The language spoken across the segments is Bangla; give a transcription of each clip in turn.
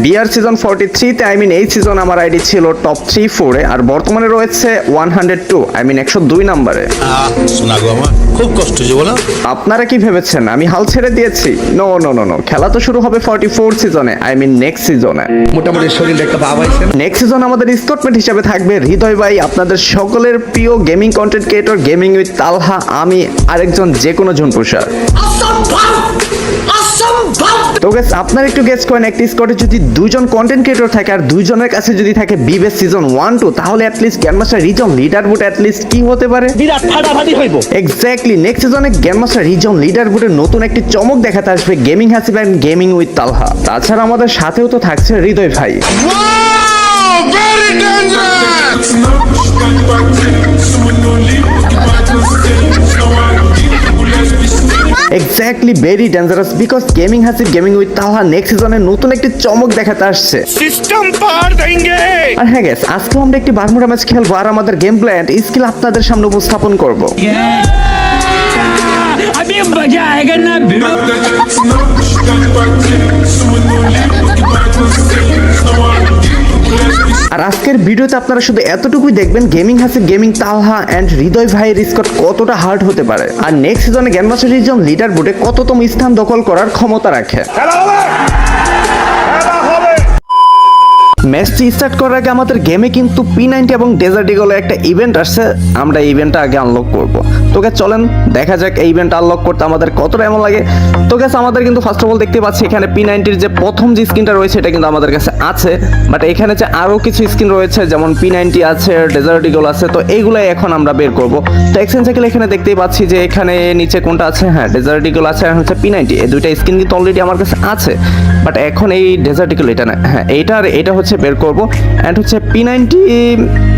বিআর সিজন ফর্টি থ্রিতে আই মিন এই সিজন আমার আইডি ছিল টপ থ্রি ফোরে আর বর্তমানে রয়েছে one hundred two I mean একশো দুই নাম্বারে। আহ, শোনা গো আমার খুব কষ্ট যে বলো। আপনারা কি ভেবেছেন? আমি হাল ছেড়ে দিয়েছি। নো নো নো নো খেলা তো শুরু হবে ফর্টি ফোর সিজনে আই মিন নেক্সট সিজনে। মোটামুটি শরীরটা একটা ভাব আইছে। নেক্সট সিজন আমাদের স্কটমেট হিসাবে থাকবে হৃদয় ভাই আপনাদের সকলের প্রিয় gaming content creator gaming with Talha আমি আরেকজন যে কোনো ঝুনপুষার তো গেস আপনারা একটু গেস করেন একটি স্কটে যদি দুজন কন্টেন্ট ক্রিয়েটর থাকে আর দুইজনের কাছে যদি থাকে বিবেস সিজন ওয়ান টু তাহলে at least grandmaster region leader boot at least কি হতে পারে? বিরাট ফাটাফাটি হইব। এক্স্যাক্টলি নেক্সট সিজনে গ্যানমাস্টার রিজন লিডার বুটের নতুন একটি চমক দেখাতে আসবে gaming Hasib and gaming with Talha. তাছাড়া আমাদের সাথেও তো থাকছে হৃদয় ভাই। Exactly very dangerous because gaming Hasib gaming with Taha next সিজনে নতুন একটি চমক দেখাতে আসছে। সিস্টেম পার দেঙ্গে আর হ্যাঁ গাইস আজকে আমরা একটি বারমুডা ম্যাচ খেলব আর আমাদের গেম প্ল্যান স্কিল আপনাদের সামনে উপস্থাপন করব। আমি मजा आएगा ना আর আজকের ভিডিওতে আপনারা শুধু এতটুকুই দেখবেন গেমিং হাসে গেমিং তালহা অ্যান্ড হৃদয় ভাইয়ের স্কট কতটা হার্ড হতে পারে। আর নেক্সট সিজনে গ্যানমাস্টার রিজন লিডার বোর্ডে কততম স্থান দখল করার ক্ষমতা রাখে। ম্যাচটি স্টার্ট করার আগে আমাদের গেমে কিন্তু পি নাইনটি এবং ডেজার্ট ইগলের একটা ইভেন্ট আসছে। আমরা ইভেন্টটা আগে আনলক করব। তোকে চলেন, দেখা যাক এই ইভেন্ট আনলক করতে আমাদের কতটা এমন লাগে। তো গেছে আমাদের কিন্তু ফার্স্ট অফ অল দেখতে পাচ্ছি এখানে পি নাইনটির যে প্রথম যে স্ক্রিনটা রয়েছে, এটা কিন্তু আমাদের কাছে আছে। বাট এখানে যে আরও কিছু স্ক্রিন রয়েছে, যেমন পি নাইনটি আছে ডেজার্ট ইগল আছে, তো এইগুলাই এখন আমরা বের করব। তো এক্সচেঞ্জ সাইকেল এখানে দেখতেই পাচ্ছি যে এখানে নিচে কোনটা আছে? হ্যাঁ ডেজার্ট ইগল আছে আর হচ্ছে পি নাইনটি এই দুইটা স্ক্রিন কিন্তু অলরেডি আমার কাছে আছে। বাট এখন এই ডেজার্ট ইগল এটা না হ্যাঁ এইটা আর এটা হচ্ছে বের করব। অ্যান্ড হচ্ছে পি নাইনটি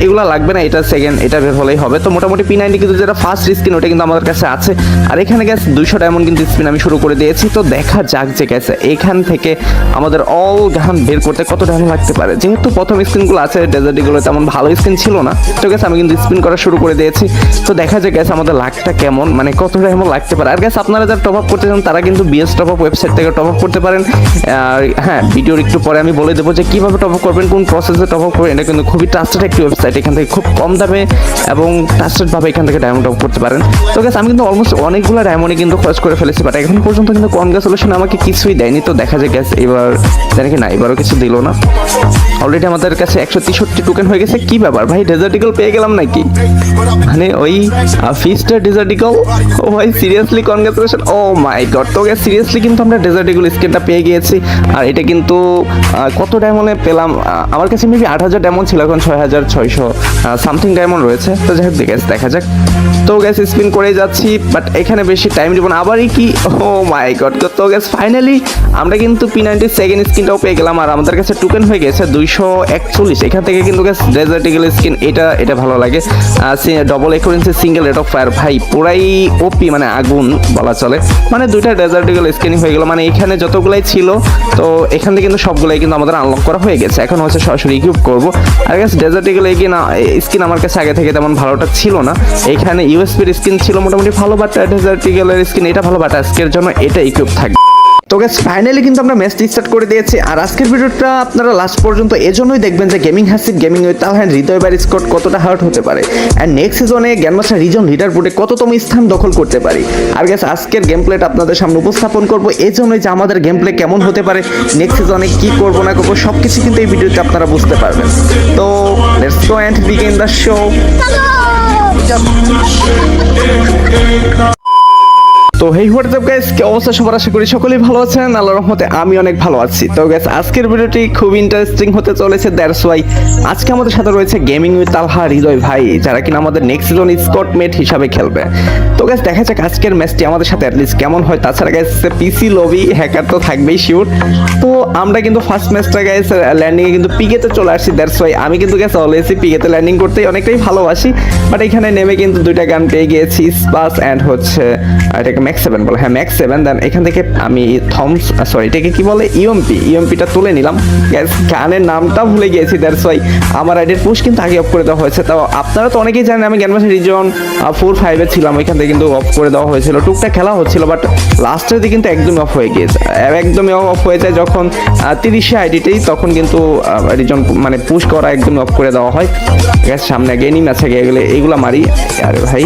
এগুলো লাগবে না, এটা সেকেন্ড এটা বের হলেই হবে। তো মোটামুটি পি নাইনটি কিন্তু যেটা ফার্স্ট স্ক্রিন ওটা কিন্তু আমাদের কাছে আছে। আর এখানে গেছে দুইশো ডায়মন্ড কিন্তু স্পিন আমি শুরু করে দিয়েছি। তো দেখা যাক যে গেছে এখান থেকে আমাদের অল গান বের করতে কত ডায়মন্ড লাগতে পারে। যেহেতু প্রথম স্ক্রিনগুলো আছে ডেজার্টগুলো তেমন ভালো স্ক্রিন ছিল না। তো গেছে আমি কিন্তু স্পিন করা শুরু করে দিয়েছি। তো দেখা যায় গেছে আমাদের লাখটা কেমন মানে কত ডায়মন্ড লাগতে পারে। আর গেছে আপনারা যারা টপ আপ করতে চান, তারা কিন্তু বিএস টপ আপ ওয়েবসাইট থেকে টপ আপ করতে পারেন। আর হ্যাঁ ভিডিওর একটু পরে আমি বলে দেবো যে কীভাবে টপ আপ করবেন, কোন প্রসেসে টপ আপ করবেন, এটা কিন্তু খুবই ট্রাস্টেড একটি ওয়েবসাইট এখান থেকে খুব কম দামে এবং ট্রাস্টেড ভাবে এখান থেকে ডায়মন্ড টপ করতে পারেন। তো গেছে আমি কিন্তু অলমোস্ট অনেকগুলো ডায়মন্ডে কিন্তু খরচ করে ফেলেছি বাট এখন পর্যন্ত কিন্তু কনগ্রাচুলেশন আমাকে কিছুই দেয়নি। তো দেখা যায় গ্যাস এবার, জানি কি না, এবারও কিছু দিল না। অলরেডি আমাদের কাছে একশো তেষট্টি টোকেন হয়ে গেছে। কি ব্যাপার ভাই? ডেজার্টিকল পেয়ে গেলাম নাকি? মানে ওই ফিস্টার ডেজার্টিকল ও ভাই seriously congratulation oh my god তো সিরিয়াসলি কিন্তু আমরা ডেজার্টিকল স্কিনটা পেয়ে গিয়েছি। আর এটা কিন্তু কত ডায়মন্ডে পেলাম? আমার কাছে মেবি আট হাজার ডায়মন্ড ছিল, এখন ছয় হাজার ছয়শো সামথিং ডায়মন্ড রয়েছে। তো যাই হোক দেখা যাক। তো গ্যাস স্পিন করে যাচ্ছি বাট এখানে বেশি টাইম দিব না। আবারই কি? ও মাই গড তো গ্যাস ফাইনালি আমরা কিন্তু পি নাইনটি সেকেন্ড স্কিনটাও পেয়ে গেলাম, আর আমাদের কাছে টোকেন হয়ে গেছে দুইশো একচল্লিশ। এখান থেকে কিন্তু গ্যাস ডেজার্টিক্যাল স্কিন এটা এটা ভালো লাগে। Double accuracy single rate of fire ভাই, পুরাই ওপি মানে আগুন বলা চলে। মানে দুইটা ডেজার্টিক্যাল স্কিনিং হয়ে গেল। মানে এখানে যতগুলাই ছিল, তো এখান থেকে কিন্তু সবগুলাই কিন্তু আমাদের আনলক করা হয়ে গেছে। এখন হচ্ছে সরাসরি ইকুইপ করব। আর গ্যাস ডেজার্টিক্যাল এই না স্কিন আমার কাছে আগে থেকে তেমন ভালোটা ছিল না। এখানে ইউএসপির স্কিন ছিল মোটামুটি ভালো বাট ডেজার্টিক্যালের স্কিন এটা ভালো বাট আজকের জন্য এটা ইকুইপ থাকবে। তো গ্যাস ফাইনালি কিন্তু আমরা ম্যাচটি স্টার্ট করে দিয়েছি, আর আজকের ভিডিওটা আপনারা লাস্ট পর্যন্ত এজন্যই দেখবেন যে gaming Hasib gaming with and Hridoy বার স্কট কতটা হার্ট হতে পারে। অ্যান্ড নেক্সট সিজনে গ্যানমাস্টার রিজন লিডার বোর্ডে কততম স্থান দখল করতে পারি। আর গ্যাস আজকের গেম প্লেটা আপনাদের সামনে উপস্থাপন করব এই জন্যই যে আমাদের গেম প্লে কেমন হতে পারে নেক্সট সিজনে কী করব, না করব সব কিছু কিন্তু এই ভিডিওতে আপনারা বুঝতে পারবেন। তো let's go and begin the show Ei, ei, ei, তো হেই হোয়াটসঅ্যাপ গাইস কি অবস্থা সবার? আশা করি সকলেই ভালো আছেন। আল্লাহর রহমতে আমি অনেক ভালো আছি। তো গাইস আজকের ভিডিওটি খুব ইন্টারেস্টিং হতে চলেছে দ্যাটস ওয়াই আজকে আমাদের সাথে রয়েছে গেমিং উইথ আলহা হৃদয় ভাই, যারা কিনা আমাদের নেক্সট সিজন স্কট মেট হিসাবে খেলবে। তো গাইস দেখা যাক আজকের ম্যাচটি আমাদের সাথে অ্যাটলিস্ট কেমন হয়। তাছাড়া গাইস পিসি লবি হ্যাকার তো থাকবেই শিওর তো আমরা কিন্তু ফার্স্ট ম্যাচটা গাইস ল্যান্ডিংয়ে কিন্তু পিকেতে চলে আসছি দ্যাটস ওয়াই আমি কিন্তু গাইস অলওয়েজই পিকেতে ল্যান্ডিং করতেই অনেকটাই ভালোবাসি। বাট এখানে নেমে কিন্তু দুইটা গান পেয়ে গিয়েছি স্পাস অ্যান্ড হচ্ছে এটাকে ম্যাক্স সেভেন বলে। হ্যাঁ ম্যাক্স সেভেন দেন এখান থেকে আমি থমস সরি এটাকে কি বলে? E ইউএমপি ইউএমপিটা তুলে নিলাম। গ্যাস গানের নামটা ভুলে গিয়েছি দ্যাটস ওয়াই আমার আইডির পুশ কিন্তু আগে অফ করে দেওয়া হয়েছে। তো আপনারা তো অনেকেই জানেন, আমি গ্যানমাসের রিজন ফোর ফাইভে ছিলাম ওইখান থেকে কিন্তু অফ করে দেওয়া হয়েছিল। টুকটা খেলা হচ্ছিল বাট লাস্টের দিকে কিন্তু একদমই অফ হয়ে গিয়েছে। একদমই অফ হয়ে যায় যখন তিরিশে আইডিতেই তখন কিন্তু রিজন মানে পুশ করা একদমই অফ করে দেওয়া হয়। গ্যাস সামনে গেনিং আছে, গেলে এইগুলা মারি। আরে ভাই,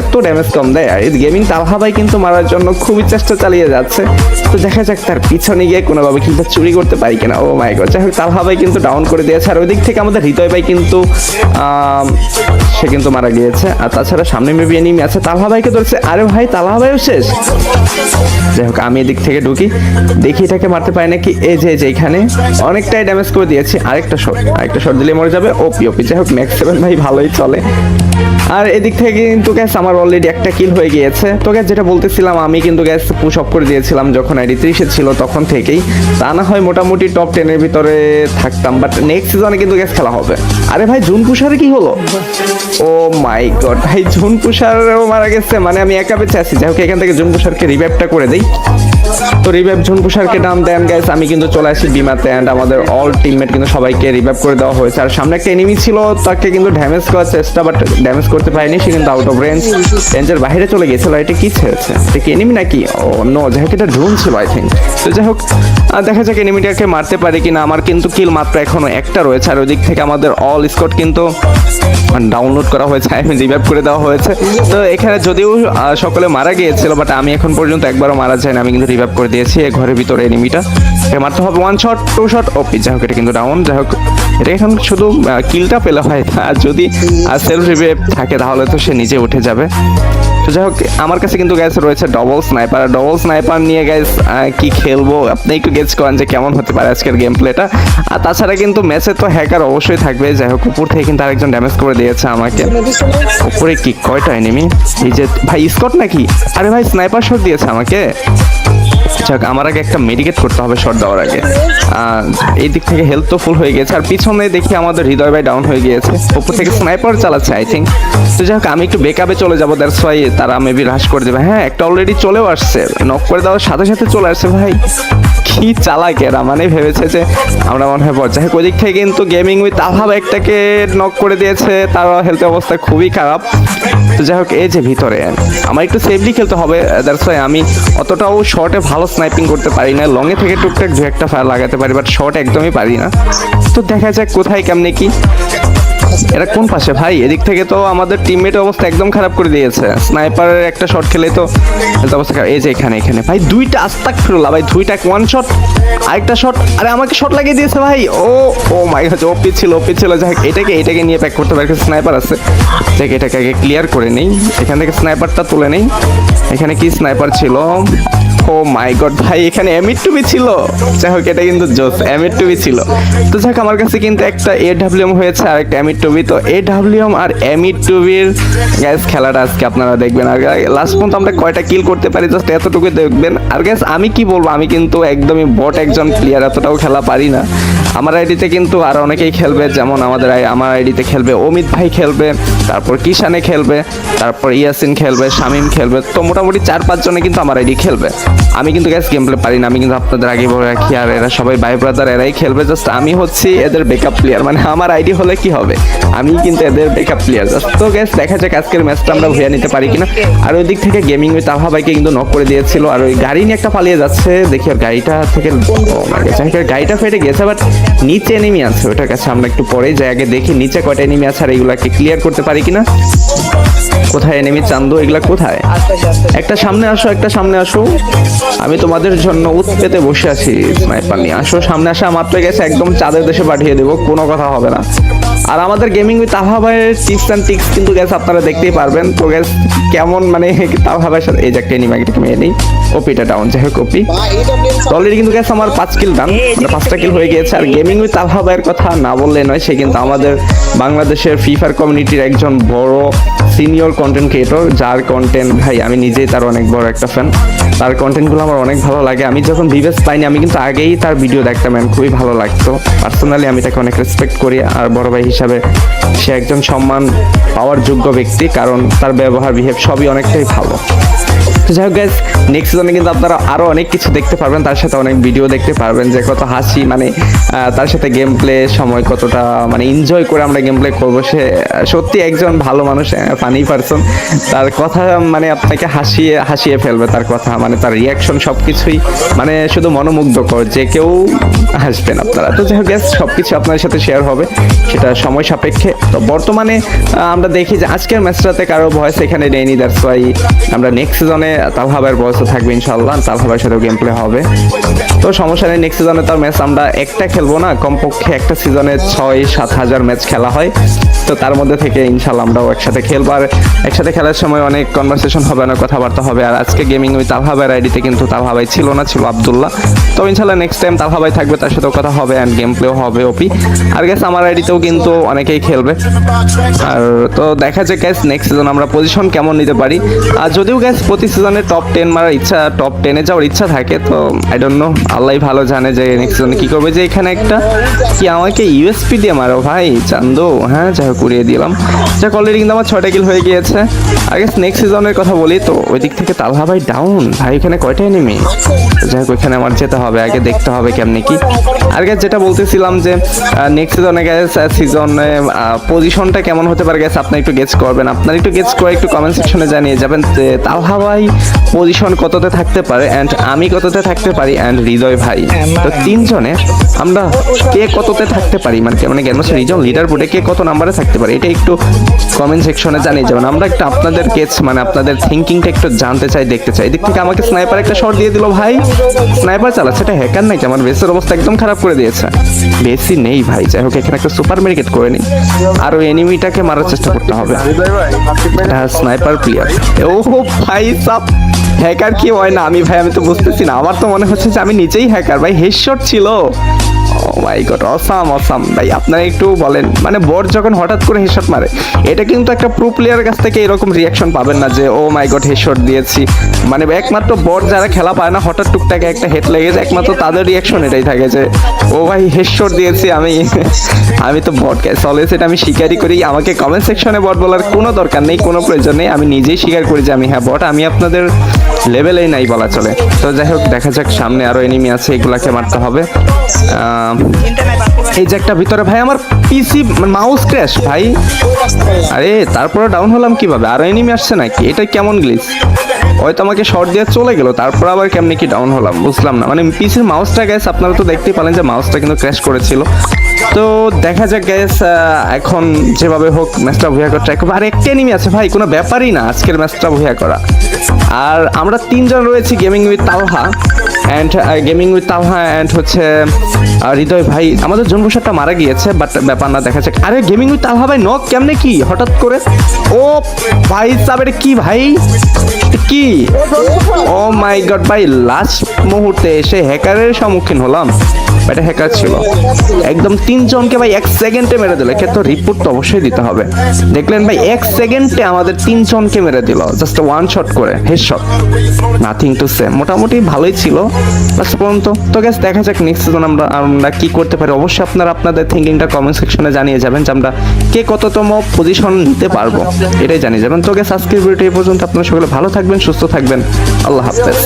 এত ড্যামেজ কম দেয়। আর গেমিং তালহা ভাই কিন্তু মারার জন্য খুবই চেষ্টা চালিয়ে যাচ্ছে। তো দেখা যাক তার পিছনে গিয়ে কোনোভাবে কিন্তু চুরি করতে পারি কিনা। ও মাই গড যাই হোক তালহা ভাই কিন্তু ডাউন করে দিয়েছে। আর ওই দিক থেকে আমাদের হৃদয় ভাই কিন্তু সে কিন্তু মারা গিয়েছে। আর তাছাড়া সামনে মেবি এনিমি আছে। তালহা ভাইকে ধরছে। আরে ভাই, তালহা ভাইও শেষ। যাই হোক, আমি এদিক থেকে ঢুকি। দেখি এটাকে মারতে পারি নাকি? এই যে যে, এখানে অনেকটাই ড্যামেজ করে দিয়েছি। আরেকটা শট আরেকটা শট দিলে মরে যাবে। ওপি ওপি যাই হোক ম্যাক্স সেভেন ভাই ভালোই চলে। আর এদিক থেকে কিন্তু গ্যাস আমার অলরেডি একটা কিল হয়ে গিয়েছে। তো গ্যাস যেটা বলতেছিলাম আমি কিন্তু গ্যাস পুশ অফ করে দিয়েছিলাম যখন আইডি ত্রিশে ছিল তখন থেকেই। তা না হয় মোটামুটি টপ টেনের ভিতরে থাকতাম বাট নেক্সট সিজনে কিন্তু গ্যাস খেলা হবে। আরে ভাই জুন পুষারে কি হলো? ও মাই গড ভাই জুন পুষারও মারা গেছে মানে আমি একা বেঁচে আছি। যাই হোক এখান থেকে জুন পুষারকে রিভাইভটা করে দেই। তো রিভাইভ জুন পুষারকে ডান দেন গাইস আমি কিন্তু চলে আসি বিমাতে অ্যান্ড আমাদের অল টিমমেট কিন্তু সবাইকে রিভাইভ করে দেওয়া হয়েছে। আর সামনে একটা এনিমি ছিল তাকে কিন্তু ড্যামেজ করার চেষ্টা বাট ড্যামেজ করতে পারিনি সে কিন্তু আউট অফ রেঞ্জ রেঞ্জের বাইরে চলে গিয়েছিল এটা কি ছেড়েছে? এটা কি এনিমি নাকি? ও নো যাই হোক এটা ড্রোন ছিল আই থিঙ্ক তো যাই হোক আহ, দেখা যাক এনিমিটাকে মারতে পারি কিনা। আমার কিন্তু কিল মাত্র এখনও একটা রয়েছে আর ওই দিক থেকে আমাদের অল স্কট কিন্তু ডাউনলোড করা হয়েছে আই মিন রিভাইভ করে দেওয়া হয়েছে। তো এখানে যদিও সকলে মারা গিয়েছিল বাট আমি এখন পর্যন্ত একবারও মারা যায়নি আমি কিন্তু রিভাইভ করে দিয়েছি এই ঘরের ভিতরে এনিমিটা মারতে হবে one shot two shot OP যাই হোক, এটা কিন্তু ডাউন যাই হোক। এটা এখন শুধু কিলটা পেলে হয়, আর যদি সেলফ রিভাইভ থাকে, তাহলে তো সে নিজে উঠে যাবে। তো যাই হোক, আমার কাছে কিন্তু গ্যাস রয়েছে ডবল স্নাইপার ডবল স্নাইপার নিয়ে গ্যাস কি খেলব? আপনি একটু গেস করেন যে কেমন হতে পারে আজকের গেম প্লেটা আর তাছাড়া কিন্তু ম্যাচে তো হ্যাকার অবশ্যই থাকবে, যাই হোক, উপর থেকে কিন্তু আরেকজন ড্যামেজ করে দিয়েছে আমাকে। উপরে কি, কয়টা এনিমি এই যে, ভাই স্কট নাকি? আরে ভাই স্নাইপার শট দিয়েছে আমাকে। যাক আমার আগে একটা মেডিকেট করতে হবে শট দেওয়ার আগে। এই দিক থেকে হেলথ তো ফুল হয়ে গেছে। আর পিছনে দেখি আমাদের হৃদয় ভাই ডাউন হয়ে গিয়েছে। উপর থেকে স্নাইপার চালাচ্ছে আই থিঙ্ক তো যাই হোক, আমি একটু বেকআপে চলে যাব দ্যাটস ওয়াই তারা মেবি হ্রাস করে দেবে। হ্যাঁ একটা অলরেডি চলেও আসছে। নক করে দেওয়ার সাথে সাথে চলে আসছে, ভাই। কি চালাক এরা মানে ভেবেছে যে আমরা মনে হয় যাই হোক ওই দিক থেকে কিন্তু গেমিং উইথ আভাব একটাকে নক করে দিয়েছে, তার হেলথ অবস্থা খুবই খারাপ। তো যাই হোক, এই যে ভিতরে, আমার একটু সেফলি খেলতে হবে দ্যাটস ওয়াই আমি অতটাও শর্টে ভালো স্নাইপিং করতে পারি না। লংয়ে থেকে টুকটাক দু একটা ফায়ার লাগাতে পারি বাট শর্ট একদমই পারি না। তো দেখা যাক কোথায় কেমনে কি এটা কোন পাশে? ভাই, এদিক থেকে তো আমাদের টিমমেট অবস্থা একদম খারাপ করে দিয়েছে। স্নাইপারের একটা শট খেলে তো অবস্থা খারাপ। এই যে এখানে এখানে। ভাই, দুইটা আস্তাক ফিরলা, ভাই, দুইটা ওয়ান শট আরেকটা শট আরে, আমাকে শট লাগিয়ে দিয়েছে, ভাই। ও ও মাই গড ওপি ছিল ওপি ছিল। যাই এটাকে এটাকে নিয়ে প্যাক করতে পারি স্নাইপার আছে। দেখ এটাকে আগে ক্লিয়ার করে নেই। এখান থেকে স্নাইপারটা তুলে নেই। এখানে কি স্নাইপার ছিল? ও মাই গড, ভাই, এখানে এমিট টুবি ছিল? যাই হোক, এটা কিন্তু জোস এমিট টুবি ছিল। তো যাই আমার কাছে কিন্তু একটা এ ডাব্লিউএম হয়েছে, আর একটা এমিট টুবি তো এ ডাব্লিউএম আর এমিট টুবির গ্যাস খেলাটা আজকে আপনারা দেখবেন। আর লাস্ট পর্যন্ত আমরা কয়টা কিল করতে পারি জাস্ট এতটুকু দেখবেন। আর গ্যাস আমি কি বলব, আমি কিন্তু একদমই বট একজন প্লেয়ার এতটাও খেলা পারি না। আমার আইডিতে কিন্তু আর অনেকেই খেলবে, যেমন আমাদের আমার আইডিতে খেলবে অমিত ভাই খেলবে, তারপর কিষানে খেলবে, তারপর ইয়াসিন খেলবে, শামিম খেলবে, তো মোটামুটি চার পাঁচজনে কিন্তু আমার আইডি খেলবে। আমি কিন্তু গ্যাস গেম প্লে পারি না, আমি কিন্তু আপনাদের আগে বলে রাখি, আর এরা সবাই ভাই ব্রাদার এরাই খেলবে জাস্ট আমি হচ্ছি এদের বেকআপ প্লেয়ার মানে আমার আইডি হলে কি হবে? আমি কিন্তু এদের বেকআপ প্লেয়ার তো গ্যাস দেখা যাক আজকের ম্যাচটা আমরা ভুয়া নিতে পারি কিনা। আর ওই দিক থেকে গেমিং উইথ আভা ভাইকে কিন্তু নক করে দিয়েছিল। আর ওই গাড়ি নিয়ে একটা পালিয়ে যাচ্ছে। দেখি আর গাড়িটা থেকে হোক, গাড়িটা ফেটে গেছে বাট নিচে এনিমি আছে। ওটার কাছে আমরা একটু পরে যাই আগে দেখি নিচে কয়টা এনিমি আছে আর এগুলাকে ক্লিয়ার করতে পারি কিনা। কোথায় এনিমি চান্দু এগুলা কোথায়? একটা সামনে আসো একটা সামনে আসো। আমি তোমাদের জন্য উৎপেতে বসে আছি স্নাইপার নিয়ে। আসো সামনে আসা মাত্র গেছে একদম চাঁদের দেশে পাঠিয়ে দেবো। কোনো কথা হবে না। আর আমাদের গেমিং উইথ তাহা ভাইয়ের টিপস অ্যান্ড টিক্স কিন্তু গ্যাস আপনারা দেখতেই পারবেন। তো গ্যাস কেমন মানে তাহা ভাইয়ের সাথে এই যে একটা এনিমি আগে মেয়ে নেই। ওপিটা ডাউন যাই হোক ওপি। অলরেডি কিন্তু গ্যাস আমার পাঁচ কিল ডান মানে পাঁচটা কিল হয়ে গিয়েছে। আর গেমিং উইথ আলহা ভাইয়ের কথা না বললে নয় সে কিন্তু আমাদের বাংলাদেশের ফ্রি ফিফার কমিউনিটির একজন বড় সিনিয়র কন্টেন্ট ক্রিয়েটর যার কন্টেন্ট ভাই আমি নিজেই তার অনেক বড় একটা ফ্যান তার কন্টেন্টগুলো আমার অনেক ভালো লাগে। আমি যখন ভিভেস পাইনি আমি কিন্তু আগেই তার ভিডিও দেখতাম খুবই ভালো লাগতো। পার্সোনালি আমি তাকে অনেক রেসপেক্ট করি। আর বড় ভাই হিসাবে সে একজন সম্মান পাওয়ার যোগ্য ব্যক্তি কারণ তার ব্যবহার বিহেভ সবই অনেকটাই ভালো। তো যাই হোক গ্যাস নেক্সট সিজনে কিন্তু আপনারা আরও অনেক কিছু দেখতে পারবেন। তার সাথে অনেক ভিডিও দেখতে পারবেন যে কত হাসি মানে তার সাথে গেম প্লে সময় কতটা মানে এনজয় করে আমরা গেম প্লে করব। সে, সত্যি একজন ভালো মানুষ ফানি পারসন তার কথা মানে আপনাকে হাসিয়ে হাসিয়ে ফেলবে তার কথা। মানে তার রিয়াকশন সব কিছুই মানে শুধু মনোমুগ্ধকর। যে কেউ হাসবেন আপনারা। তো যাই হোক গ্যাস সব কিছু আপনার সাথে শেয়ার হবে। সেটা সময় সাপেক্ষে। তো বর্তমানে আমরা দেখি যে আজকের ম্যাচটাতে কারও ভয়েস এখানে নেয়নি। দ্যাটস ওয়াই আমরা নেক্সট সিজনে তালহাবের ভয়েসও থাকবে ইনশাল্লাহ তালহাবের সাথেও গেম প্লে হবে। তো সমস্যা নেই নেক্সট সিজনে তার ম্যাচ আমরা একটা খেলব না, কমপক্ষে একটা সিজনে ছয় সাত হাজার ম্যাচ খেলা হয়। তো তার মধ্যে থেকে ইনশাল্লাহ আমরাও একসাথে খেলব। আর একসাথে খেলার সময় অনেক কনভারসেশন হবে, অনেক কথাবার্তা হবে। আর আজকে গেমিং ওই তালহাবের আইডিতে কিন্তু তালহাবাই ছিল না, ছিল আবদুল্লাহ। তো ইনশাল্লাহ নেক্সট টাইম তালহাবাই থাকবে, তার সাথেও কথা হবে অ্যান্ড গেম প্লেও হবে ওপি আর গ্যাস আমার আইডিতেও কিন্তু অনেকেই খেলবে। আর তো দেখা যাক গ্যাস নেক্সট সিজন আমরা পজিশন কেমন নিতে পারি। আর যদিও গ্যাস প্রতি সিজনে টপ টেন মারার ইচ্ছা টপ টেনে যাওয়ার ইচ্ছা থাকে, তো আই ডোন্ট নো আল্লাহ ভালো জানে যে নেক্সট সিজনে কি করবে যে এখানে একটা কি আমাকে ইউএসপি দিয়ে মারো ভাই, চান্দো। হ্যাঁ যাই হোক, উড়িয়ে দিলাম। যাক অলরেডি কিন্তু আমার ছয়টা কিল হয়ে গিয়েছে। আর নেক্সট সিজনের কথা বলি, তো ওই দিক থেকে তালহা ভাই ডাউন ভাই, এখানে কয়টা এনিমি যাই হোক, ওইখানে আমার যেতে হবে, আগে দেখতে হবে কেমনি কি। আর গ্যাস যেটা বলতেছিলাম যে নেক্সট সিজনে গ্যাস সিজনে পজিশনটা কেমন হতে পারে গ্যাস আপনি একটু গেস করবেন। আপনার একটু গেস করে একটু কমেন্ট সেকশনে জানিয়ে যাবেন যে, তালহা ভাই পজিশন কততে থাকতে পারে অ্যান্ড আমি কততে থাকতে পারি অ্যান্ড হৃদয় ভাই। তো তিনজনে আমরা কে কততে থাকতে পারি? মানে মানে গেমস রিজন লিডার বোর্ডে কে কত নাম্বারে থাকতে পারে? এটা একটু কমেন্ট সেকশনে জানিয়ে যাবেন। আমরা একটু আপনাদের কেস মানে আপনাদের থিঙ্কিংটা একটু জানতে চাই, দেখতে চাই। এদিক থেকে আমাকে স্নাইপার একটা শট দিয়ে দিল ভাই। স্নাইপার চালাচ্ছে, এটা হ্যাকার নাকি? আমার বেসের অবস্থা একদম খারাপ করে দিয়েছে। বেশি নেই ভাই। যাই হোক, এখানে একটা সুপার মেরিকেট করে নিই। আর ওই এনিমিটাকে মারার চেষ্টা করতে হবে। স্নাইপার প্লেয়ার ও ভাই, সাপ। হ্যাকার কি হয় না? আমি ভাই, আমি তো বুঝতেছি না। আমার তো মনে হচ্ছে যে আমি নিজেই হ্যাকার ভাই হেডশট ছিল। মাই গড অসাম অসাম ভাই, আপনারা একটু বলেন মানে বোর্ড যখন হঠাৎ করে হেডশট মারে, এটা কিন্তু একটা প্রো প্লেয়ারের কাছ থেকে এরকম রিয়াকশন পাবেন না যে ও মাই গড হেডশট দিয়েছি। মানে একমাত্র বোর্ড যারা খেলা পায় না, হঠাৎ টুকটাকে একটা হেড লেগে যায়, একমাত্র তাদের রিয়াকশন এটাই থাকে যে ও ভাই হেডশট দিয়েছি আমি। আমি তো বট চলে সেটা আমি স্বীকারই করি। আমাকে কমেন্ট সেকশনে বট বলার কোনো দরকার নেই, কোনো প্রয়োজন নেই। আমি নিজেই স্বীকার করি যে আমি হ্যাঁ বট, আমি আপনাদের লেভেলেই নাই বলা চলে। তো যাই হোক, দেখা যাক, সামনে আরও এনিমি আছে, এগুলাকে মারতে হবে। এই যে একটা ভিতরে, ভাই, আমার পিসি মাউস ক্র্যাশ ভাই। আরে তারপরে ডাউন হলাম কীভাবে? আরও এনিমি আসছে নাকি? এটা কেমন গ্লিচ হয়তো আমাকে শর্ট দিয়ে চলে গেল, তারপর আবার কেমনি কি ডাউন হলাম বুঝলাম না। মানে পিসির মাউসটা গ্যাস আপনারা তো দেখতেই পালেন যে মাউসটা কিন্তু ক্র্যাশ করেছিল। তো দেখা যাক গ্যাস এখন যেভাবে হোক ম্যাচটা ভুয়া করা ট্রাই করব। আর একটা এনিমি আছে ভাই, কোনো ব্যাপারই না আজকের ম্যাচটা ভুয়া করা। আর আমরা তিনজন রয়েছি gaming with Talha. And gaming with Taha and হচ্ছে আহ, হৃদয় ভাই। আমাদের জন্মসারটা মারা গিয়েছে বাট ব্যাপার না দেখা যাক। আরে গেমিং উইথ তাহা ভাই নক কেমনে কি? হঠাৎ করে? ও ভাই সাবের কি ভাই? কি? ও মাই গড ভাই লাস্ট মুহূর্তে এসে হ্যাকারের সম্মুখীন হলাম। এটা হ্যাকার ছিল। একদম তিনজনকে ভাই এক সেকেন্ডে মেরে দিল। এক্ষেত্রে রিপোর্ট তো অবশ্যই দিতে হবে। দেখলেন ভাই, এক সেকেন্ডে আমাদের তিনজনকে মেরে দিল। জাস্ট ওয়ান শট করে head shot nothing to say মোটামুটি ভালোই ছিল। লাস্ট পর্যন্ত। তো গ্যাস দেখা যাক নেক্সট সিজন আমরা আমরা কি করতে পারি। অবশ্যই আপনারা আপনাদের থিঙ্কিংটা কমেন্ট সেকশনে জানিয়ে যাবেন যে আমরা কে কততম পজিশন নিতে পারব। এটাই জানিয়ে যাবেন। তো গ্যাস আজকের ভিডিওটি এই পর্যন্ত। আপনারা সকলে ভালো থাকবেন, সুস্থ থাকবেন। আল্লাহ হাফেজ।